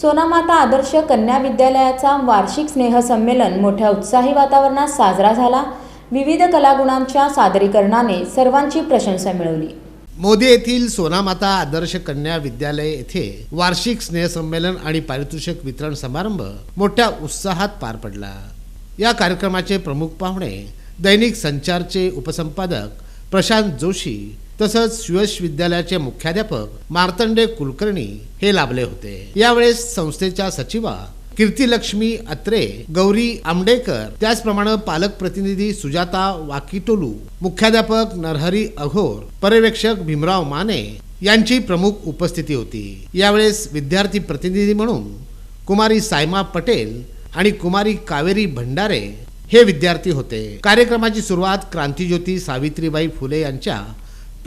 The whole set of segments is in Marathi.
सोनामाता आदर्श कन्या विद्यालयाचा वार्षिक स्नेहसंमेलन मोठ्या उत्साही वातावरणात साजरा झाला. विविध कलागुणांच्या सादरीकरणाने सर्वांची प्रशंसा मिळवली. मोदी येथील सोनामाता आदर्श कन्या विद्यालय येथे वार्षिक स्नेहसंमेलन आणि पारितोषिक वितरण समारंभ मोठ्या उत्साहात पार पडला. या कार्यक्रमाचे प्रमुख पाहुणे दैनिक संचारचे उपसंपादक प्रशांत जोशी तसंच सुयश विद्यालयाचे मुख्याध्यापक मार्तंडे कुलकर्णी हे लाभले होते. यावेळेस संस्थेच्या सचिवा कीर्तिलक्ष्मी अत्रे गौरी आंबडेकर त्याचप्रमाणे पालक प्रतिनिधी सुजाता वाकिटोलू मुख्याध्यापक नरहरी अघोर पर्यवेक्षक भीमराव माने यांची प्रमुख उपस्थिती होती. यावेळेस विद्यार्थी प्रतिनिधी म्हणून कुमारी सायमा पटेल आणि कुमारी कावेरी भंडारे हे विद्यार्थी होते. कार्यक्रमाची सुरुवात क्रांतीज्योती सावित्रीबाई फुले यांच्या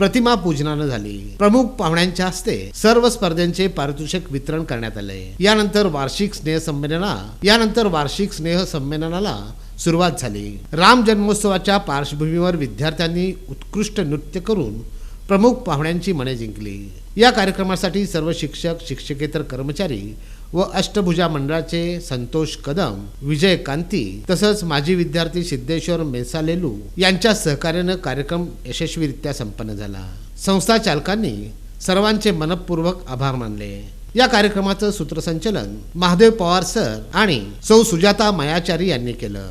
प्रतिमा पूजनानं झाली. प्रमुख पाहुण्यांच्या हस्ते सर्व स्पर्धांचे पारितोषिक वितरण करण्यात आले. यानंतर वार्षिक स्नेह संमेलना यानंतर वार्षिक स्नेह संमेलनाला सुरुवात झाली. राम जन्मोत्सवाच्या पार्श्वभूमीवर विद्यार्थ्यांनी उत्कृष्ट नृत्य करून प्रमुख पाहुण्यांची मने जिंकली. या कार्यक्रमासाठी सर्व शिक्षक शिक्षकेतर कर्मचारी व अष्टभुजा मंडळाचे संतोष कदम विजय कांती तसंच माजी विद्यार्थी सिद्धेश्वर मेसालेलू यांच्या सहकार्यानं कार्यक्रम यशस्वीरित्या संपन्न झाला. संस्था चालकांनी सर्वांचे मनपूर्वक आभार मानले. या कार्यक्रमाचं सूत्रसंचलन महादेव पवार सर आणि सौ सुजाता मयाचारी यांनी केलं.